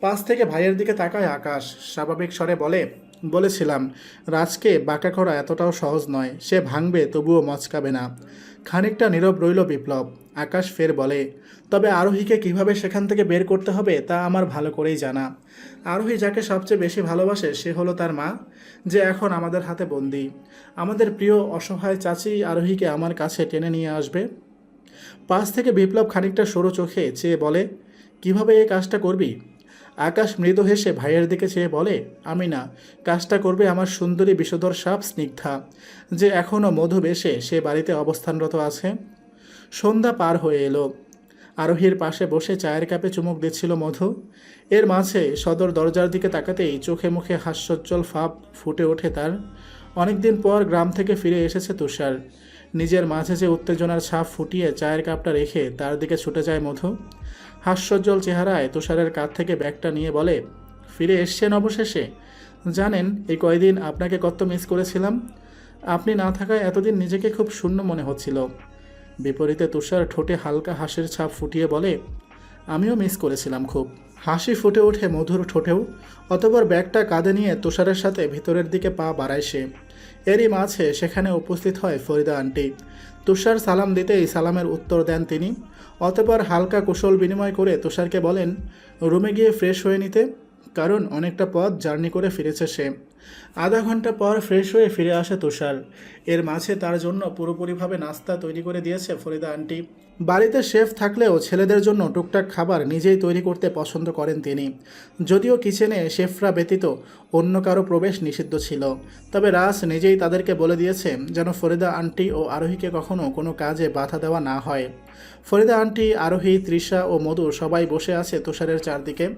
পাশ থেকে ভাইয়ের দিকে তাকায় আকাশ। স্বাভাবিক স্বরে বলে, বলেছিলাম, রাজকে বাঁকা করা এতটাও সহজ নয়। সে ভাঙবে, তবুও মচকাবে না। খানিকটা নীরব রইল বিপ্লব। আকাশ ফের বলে, তবে আরোহীকে কীভাবে সেখান থেকে বের করতে হবে, তা আমার ভালো করেই জানা। আরোহী যাকে সবচেয়ে বেশি ভালোবাসে, সে হলো তার মা, যে এখন আমাদের হাতে বন্দি। আমাদের প্রিয় অসহায় চাচি আরোহীকে আমার কাছে টেনে নিয়ে আসবে? পাশ থেকে বিপ্লব খানিকটা সরু চোখে চেয়ে বলে, কীভাবে এই কাজটা করবি? আকাশ মৃদু হেসে ভাইয়ের দিকে চেয়ে বলে আমি না কাজটা করবে আমার সুন্দরী বিষধর সাপ স্নিগ্ধা। যে এখনও মধু বেশে, সে বাড়িতে অবস্থানরত আছে। সন্ধ্যা পার হয়ে এলো। আরোহীর পাশে বসে চায়ের কাপে চুমুক দিচ্ছিল মধু। এর মাঝে সদর দরজার দিকে তাকাতেই চোখে মুখে হাস্যোজ্জ্বল ফাপ ফুটে ওঠে তার। অনেকদিন পর গ্রাম থেকে ফিরে এসেছে তুষার। নিজের মাঝে যে উত্তেজনার ছাপ ফুটিয়ে চায়ের কাপটা রেখে তার দিকে ছুটে যায় মধু। হাস্যজ্জ্বল চেহারায় তুষারের কাঁধ থেকে ব্যাগটা নিয়ে বলে, ফিরে এসছেন অবশেষে। জানেন, এই কয়দিন আপনাকে কত মিস করেছিলাম। আপনি না থাকায় এতদিন নিজেকে খুব শূন্য মনে হচ্ছিল। বিপরীতে তুষার ঠোঁটে হালকা হাসির ছাপ ফুটিয়ে বলে আমিও মিস করেছিলাম খুব। হাসি ফুটে ওঠে, মধুর ঠোঁটেও। অতপর ব্যাগটা কাঁধে নিয়ে তুষারের সাথে ভিতরের দিকে পা বাড়ায় সে। এরই মাঝে সেখানে উপস্থিত হয় ফরিদা আন্টি। তুষার সালাম দিতেই সালামের উত্তর দেন তিনি। অতপর হালকা কুশল বিনিময় করে তুষারকে বলেন, রুমে গিয়ে ফ্রেশ হয়ে নিতে। কারণ অনেকটা পথ জার্নি করে ফিরেছে সে। আধা ঘণ্টা পর ফ্রেশ হয়ে ফিরে আসে তুষার। এর মাঝে তার জন্য পুরোপুরিভাবে নাস্তা তৈরি করে দিয়েছে ফরিদা আন্টি। বাড়িতে শেফ থাকলেও ছেলেদের জন্য টুকটাক খাবার নিজেই তৈরি করতে পছন্দ করেন তিনি। যদিও কিচেনে শেফরা ব্যতীত অন্য কারও প্রবেশ নিষিদ্ধ ছিল। তবে রাস নিজেই তাদেরকে বলে দিয়েছে যেন ফরিদা আন্টি ও আরোহীকে কখনো কোনো কাজে বাধা দেওয়া না হয়। ফরিদা আন্টি, আরোহী, তৃষা ও মধু সবাই বসে আছে তুষারের চারদিকে।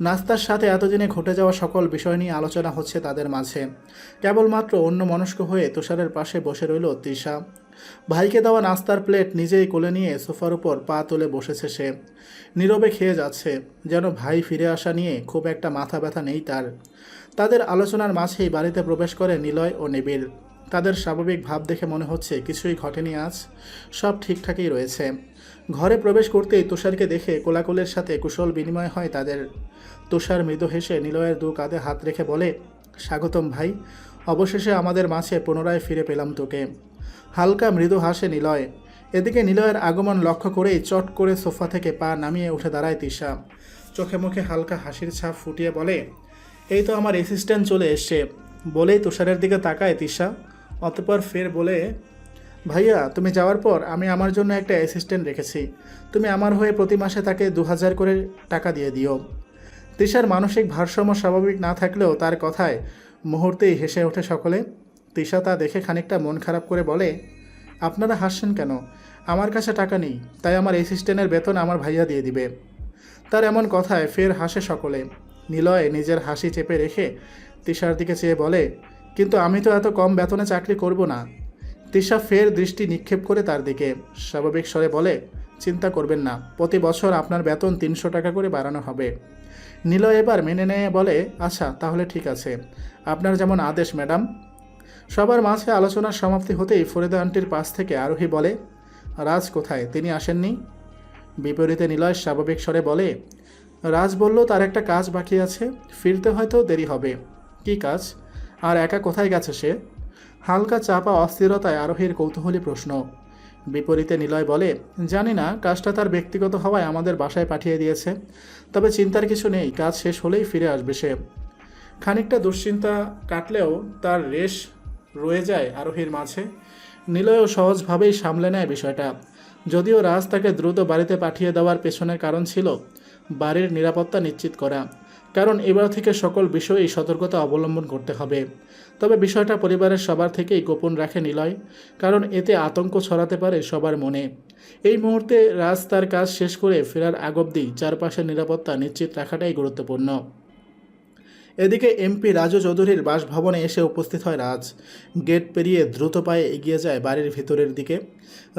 নাস্তার সাথে এতদিনে ঘটে যাওয়া সকল বিষয় নিয়ে আলোচনা হচ্ছে তাদের মাঝে। কেবলমাত্র অন্য মনস্ক হয়ে তুষারের পাশে বসে রইল তৃষা। ভাইকে দেওয়া নাস্তার প্লেট নিজেই কোলে নিয়ে সোফার উপর পা তুলে বসেছে সে। নীরবে খেয়ে যাচ্ছে, যেন ভাই ফিরে আসা নিয়ে খুব একটা মাথা ব্যথা নেই তার। তাদের আলোচনার মাঝেই বাড়িতে প্রবেশ করে নিলয় ও নিবিড়। তাদের স্বাভাবিক ভাব দেখে মনে হচ্ছে কিছুই ঘটেনি আজ, সব ঠিকঠাকই রয়েছে। ঘরে প্রবেশ করতেই তুষারকে দেখে কোলাকুলের সাথে কুশল বিনিময় হয় তাদের। তুষার মৃদু হেসে নিলয়ের দু কাঁধে হাত রেখে বলে, স্বাগতম ভাই অবশেষে আমাদের মাঝে পুনরায় ফিরে পেলাম তোকে। হালকা মৃদু হাসে নিলয়। এদিকে নিলয়ের আগমন লক্ষ্য করেই চট করে সোফা থেকে পা নামিয়ে উঠে দাঁড়ায় তিশা চোখে মুখে হালকা হাসির ছাপ ফুটিয়ে বলে, এই তো আমার অ্যাসিস্ট্যান্ট চলে এসছে। বলেই তুষারের দিকে তাকায় তিশা অতপর ফের বলে, ভাইয়া, তুমি যাওয়ার পর আমি আমার জন্য একটা অ্যাসিস্ট্যান্ট রেখেছি। তুমি আমার হয়ে প্রতি মাসে তাকে দু হাজার করে টাকা দিয়ে দিও। তিশার মানসিক ভারসাম্য স্বাভাবিক না থাকলেও তার কথায় মুহূর্তেই হেসে ওঠে সকলে। তিশা তা দেখে খানিকটা মন খারাপ করে বলে, আপনারা হাসছেন কেন? আমার কাছে টাকা নেই, তাই আমার অ্যাসিস্ট্যান্টের বেতন আমার ভাইয়া দিয়ে দিবে। তার এমন কথায় ফের হাসে সকলে। নিলয় নিজের হাসি চেপে রেখে তিশার দিকে চেয়ে বলে, কিন্তু আমি তো এত কম বেতনে চাকরি করব না। তিশা ফের দৃষ্টি নিক্ষেপ করে তার দিকে। স্বাভাবিক স্বরে বলে চিন্তা করবেন না, প্রতি বছর আপনার বেতন তিনশো টাকা করে বাড়ানো হবে। নিলয় এবার মেনে নিয়ে বলে আচ্ছা তাহলে ঠিক আছে। আপনার যেমন আদেশ, ম্যাডাম। সবার মাঝে আলোচনার সমাপ্তি হতেই ফরিদা আন্টির পাশ থেকে আরোহী বলে, রাজ কোথায়? তিনি আসেননি? বিপরীতে নিলয় স্বাভাবিক স্বরে বলে, রাজ বলল তার একটা কাজ বাকি আছে, ফিরতে হয়তো দেরি হবে। কি কাজ? আর একা কোথায় গেছে সে? হালকা চাপা অস্থিরতায় আরোহীর কৌতূহলী প্রশ্ন। বিপরীতে নিলয় বলে, জানি না, কাজটা তার ব্যক্তিগত হওয়ায় আমাদের বাসায় পাঠিয়ে দিয়েছে। তবে চিন্তার কিছু নেই, কাজ শেষ হলেই ফিরে আসবে সে। খানিকটা দুশ্চিন্তা কাটলেও তার রেশ রয়ে যায় আরোহীর মাঝে। নিলয়ও সহজভাবেই সামলে নেয় বিষয়টা। যদিও রাজ তাকে দ্রুত বাড়িতে পাঠিয়ে দেওয়ার পেছনের কারণ ছিল বাড়ির নিরাপত্তা নিশ্চিত করা। কারণ এবার থেকে সকল বিষয়েই সতর্কতা অবলম্বন করতে হবে। তবে বিষয়টা পরিবারের সবার থেকেই গোপন রাখে নিলয়, কারণ এতে আতঙ্ক ছড়াতে পারে সবার মনে। এই মুহূর্তে রাজ তার কাজ শেষ করে ফেরার আগ অবধি চারপাশের নিরাপত্তা নিশ্চিত রাখাটাই গুরুত্বপূর্ণ। এদিকে এমপি রাজু চৌধুরীর বাসভবনে এসে উপস্থিত হয় রাজ। গেট পেরিয়ে দ্রুত পায়ে এগিয়ে যায় বাড়ির ভিতরের দিকে।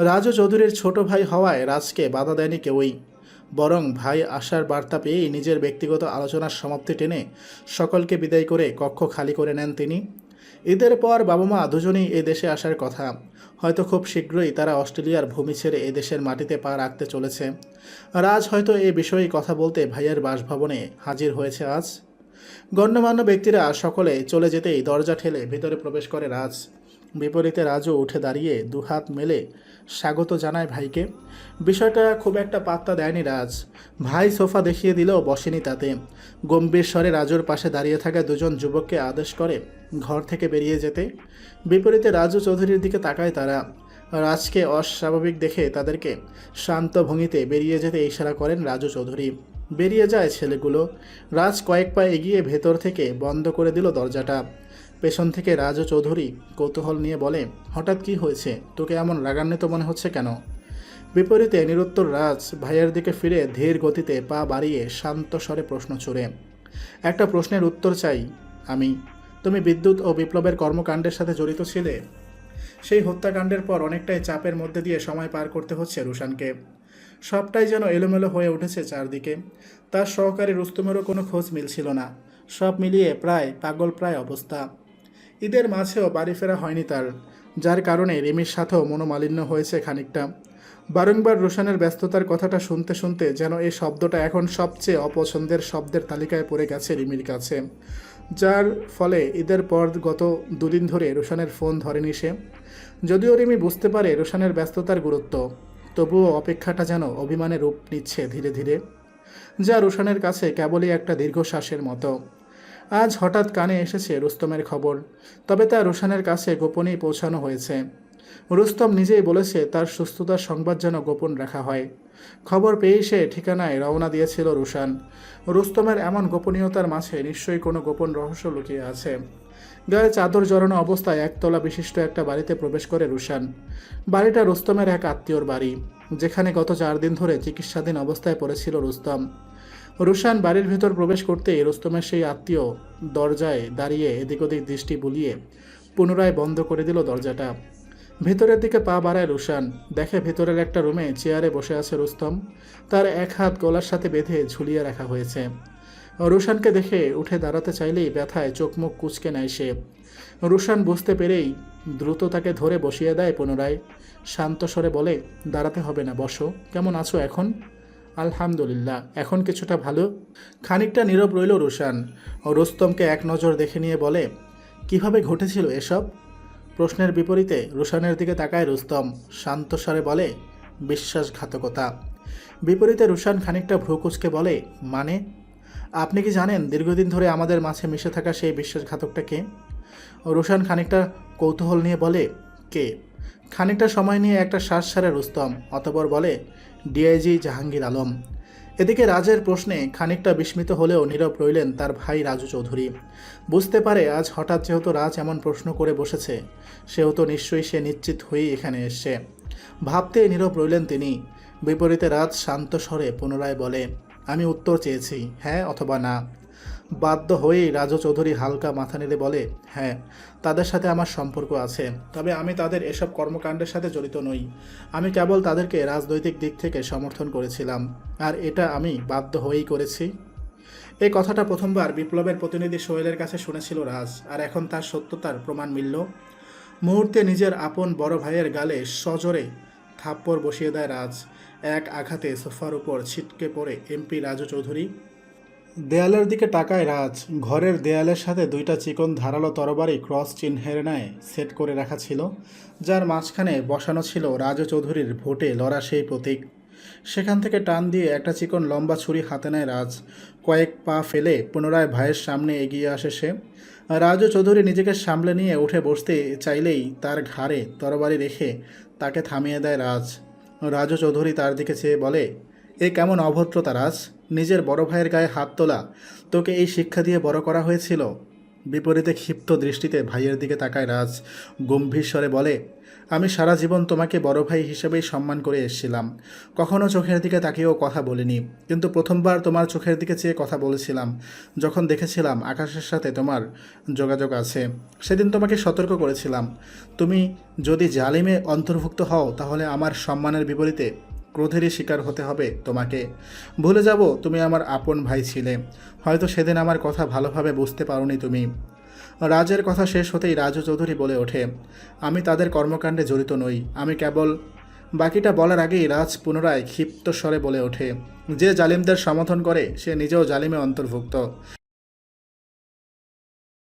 রাজু চৌধুরীর ছোট ভাই হওয়ায় রাজকে বাধা দেয়নি কেউই। বরং ভাই আসার বার্তা পেয়েই নিজের ব্যক্তিগত আলোচনার সমাপ্তি টেনে সকলকে বিদায় করে কক্ষ খালি করে নেন তিনি। ঈদের পর বাবা মা দুজনেই এ দেশে আসার কথা। হয়তো খুব শীঘ্রই তারা অস্ট্রেলিয়ার ভূমি ছেড়ে এ দেশের মাটিতে পা রাখতে চলেছে। রাজ হয়তো এ বিষয়ে কথা বলতে ভাইয়ের বাসভবনে হাজির হয়েছে আজ। গণ্যমান্য ব্যক্তিরা সকলে চলে যেতেই দরজা ঠেলে ভিতরে প্রবেশ করে রাজ। বিপরীতে রাজু উঠে দাঁড়িয়ে দুহাত মেলে স্বাগত জানায় ভাইকে। বিষয়টা খুব একটা পাত্তা দেয়নি রাজ। ভাই সোফা দেখিয়ে দিলেও বসেনি তাতে। গম্ভীর স্বরে রাজুর পাশে দাঁড়িয়ে থাকা দুজন যুবককে আদেশ করে ঘর থেকে বেরিয়ে যেতে। বিপরীতে রাজু চৌধুরীর দিকে তাকায় তারা। রাজকে অস্বাভাবিক দেখে তাদেরকে শান্ত ভঙ্গিতে বেরিয়ে যেতে ইশারা করেন রাজু চৌধুরী। বেরিয়ে যায় ছেলেগুলো। রাজ কয়েক পা এগিয়ে ভেতর থেকে বন্ধ করে দিল দরজাটা। পেছন থেকে রাজু চৌধুরী কৌতূহল নিয়ে বলে, হঠাৎ কি হয়েছে? তোকে এমন রাগান্বিত মনে হচ্ছে কেন? বিপরীতে নিরুত্তর রাজ ভাইয়ের দিকে ফিরে ধীর গতিতে পা বাড়িয়ে শান্ত স্বরে প্রশ্ন ছুড়ে, একটা প্রশ্নের উত্তর চাই আমি। তুমি বিদ্যুৎ ও বিপ্লবের কর্মকাণ্ডের সাথে জড়িত ছিলে? সেই হত্যাকাণ্ডের পর অনেকটাই চাপের মধ্যে দিয়ে সময় পার করতে হচ্ছে রুশানকে। সবটাই যেন এলোমেলো হয়ে উঠেছে চারদিকে। তার সহকারী রুস্তমেরও কোনো খোঁজ মিলছিল না। সব মিলিয়ে প্রায় পাগল প্রায় অবস্থা। ঈদের মাঝেও বাড়ি ফেরা হয়নি তার, যার কারণে রিমির সাথেও মনোমালিন্য হয়েছে খানিকটা। বারংবার রোশানের ব্যস্ততার কথাটা শুনতে শুনতে যেন এই শব্দটা এখন সবচেয়ে অপছন্দের শব্দের তালিকায় পড়ে গেছে রিমির কাছে, যার ফলে ঈদের পর গত দুদিন ধরে রোশানের ফোন ধরেনি সে। যদিও রিমি বুঝতে পারে রোশানের ব্যস্ততার গুরুত্ব, তবুও অপেক্ষাটা যেন অভিমানে রূপ নিচ্ছে ধীরে ধীরে, যা রোশানের কাছে কেবলই একটা দীর্ঘশ্বাসের মতো। আজ হঠাৎ কানে এসেছে রুস্তমের খবর, তবে তা রোশানের কাছে গোপনেই পৌঁছানো হয়েছে। রুস্তম নিজেই বলেছে তার সুস্থতার সংবাদ যেন গোপন রাখা হয়। খবর পেয়েই সে ঠিকানায় রওনা দিয়েছিল রুশান। রুস্তমের এমন গোপনীয়তার মাঝে নিশ্চয়ই কোনো গোপন রহস্য লুকিয়ে আছে। গায়ে চাদর জড়ানো অবস্থায় একতলা বিশিষ্ট একটা বাড়িতে প্রবেশ করে রুশান। বাড়িটা রুস্তমের এক আত্মীয়র বাড়ি, যেখানে গত চার দিন ধরে চিকিৎসাধীন অবস্থায় পড়েছিল রুস্তম। রুশান বাড়ির ভেতর প্রবেশ করতেই রুস্তমের সেই আত্মীয় দরজায় দাঁড়িয়ে এদিক ওদিক দৃষ্টি বুলিয়ে পুনরায় বন্ধ করে দিল দরজাটা। ভেতরের দিকে পা বাড়ায় রুশান। দেখে ভেতরের একটা রুমে চেয়ারে বসে আছে রুস্তম। তার এক হাত গলার সাথে বেঁধে ঝুলিয়ে রাখা হয়েছে। রুশানকে দেখে উঠে দাঁড়াতে চাইলেই ব্যথায় চোখ মুখ কুচকে নেয় সে। রুশান বুঝতে পেরেই দ্রুত তাকে ধরে বসিয়ে দেয় পুনরায়। শান্ত স্বরে বলে, দাঁড়াতে হবে না, বসো। কেমন আছো এখন? আলহামদুলিল্লাহ, এখন কিছুটা ভালো। খানিকটা নীরব রইল রুশান ও রুস্তমকে এক নজর দেখে নিয়ে বলে, কীভাবে ঘটেছিল এসব? প্রশ্নের বিপরীতে রুশানের দিকে তাকায় রুস্তম, শান্ত স্বরে বলে, বিশ্বাসঘাতকতা। বিপরীতে রুশান খানিকটা ভ্রুকুচকে বলে মানে? আপনি কি জানেন দীর্ঘদিন ধরে আমাদের মাঝে মিশে থাকা সেই বিশ্বাসঘাতকটা কে? রোশান খানিকটা কৌতূহল নিয়ে বলে, কে? খানিকটা সময় নিয়ে একটা শ্বাস ছাড়ে রুস্তম, অতপর বলে, ডিআইজি জাহাঙ্গীর আলম। এদিকে রাজের প্রশ্নে খানিকটা বিস্মিত হলেও নীরব রইলেন তার ভাই রাজু চৌধুরী। বুঝতে পারে আজ হঠাৎ যেহেতু রাজ এমন প্রশ্ন করে বসেছে, সেহেতু নিশ্চয়ই সে নিশ্চিত হয়েই এখানে এসছে। ভাবতে নীরব রইলেন তিনি। বিপরীতে রাজ শান্ত স্বরে পুনরায় বলে, আমি উত্তর চেয়েছি হ্যাঁ অথবা না। বাধ্য হয়েই রাজু চৌধুরী হালকা মাথা নেড়ে বলে হ্যাঁ তাদের সাথে আমার সম্পর্ক আছে, তবে আমি তাদের এসব কর্মকাণ্ডের সাথে জড়িত নই। আমি কেবল তাদেরকে রাজনৈতিক দিক থেকে সমর্থন করেছিলাম, আর এটা আমি বাধ্য হয়েই করেছি। এই কথাটা প্রথমবার বিপ্লবের প্রতিনিধি সোহেলের কাছে শুনেছিল রাজ, আর এখন তার সত্যতার প্রমাণ মিলল। মুহূর্তে নিজের আপন বড় ভাইয়ের গালে সজোরে থাপ্পড় বসিয়ে দেয় রাজ। এক আঘাতে সোফার উপর ছিটকে পড়ে এমপি রাজু চৌধুরী। দেয়ালের দিকে তাকায় রাজ। ঘরের দেয়ালের সাথে দুইটা চিকন ধারালো তরবারি ক্রস চিহ্নের ন্যায় সেট করে রাখা ছিল, যার মাঝখানে বসানো ছিল রাজু চৌধুরীর ভোটে লড়া সেই প্রতীক। সেখান থেকে টান দিয়ে একটা চিকন লম্বা ছুরি হাতে নেয় রাজ। কয়েক পা ফেলে পুনরায় ভাইয়ের সামনে এগিয়ে আসে সে। রাজু চৌধুরী নিজেকে সামলে নিয়ে উঠে বসতে চাইলেই তার ঘাড়ে তরবারি রেখে তাকে থামিয়ে দেয় রাজ। রাজু চৌধুরী তার দিকে চেয়ে বলে, এ কেমন অভদ্রতা রাজ! নিজের বড় ভাইয়ের গায়ে হাত তোলা তোকে এই শিক্ষা দিয়ে বড় করা হয়েছিল? বিপরীতে ক্ষিপ্ত দৃষ্টিতে ভাইয়ের দিকে তাকায় রাজ। গম্ভীর স্বরে বলে, আমি সারা জীবন তোমাকে বড় ভাই হিসেবেই সম্মান করে এসেছিলাম। কখনো চোখের দিকে তাকিয়েও কথা বলিনি, কিন্তু প্রথমবার তোমার চোখের দিকে চেয়ে কথা বলেছিলাম। যখন দেখেছিলাম আকাশের সাথে তোমার যোগাযোগ আছে, সেদিন তোমাকে সতর্ক করেছিলাম। তুমি যদি জালিমে অন্তর্ভুক্ত হও, তাহলে আমার সম্মানের বিপরীতে ক্রোধেরই শিকার হতে হবে তোমাকে। ভুলে যাব, তুমি আমার আপন ভাই ছিলে। হয়তো সেদিন আমার কথা ভালোভাবে বুঝতে পারোনি তুমি। রাজের কথা শেষ হতেই রাজু চৌধুরী বলে ওঠে, আমি তাদের কর্মকাণ্ডে জড়িত নই। আমি কেবল বাকিটা বলার আগেই রাজ পুনরায় ক্ষিপ্ত স্বরে বলে ওঠে, যে জালিমদের সমর্থন করে, সে নিজেও জালিমে অন্তর্ভুক্ত।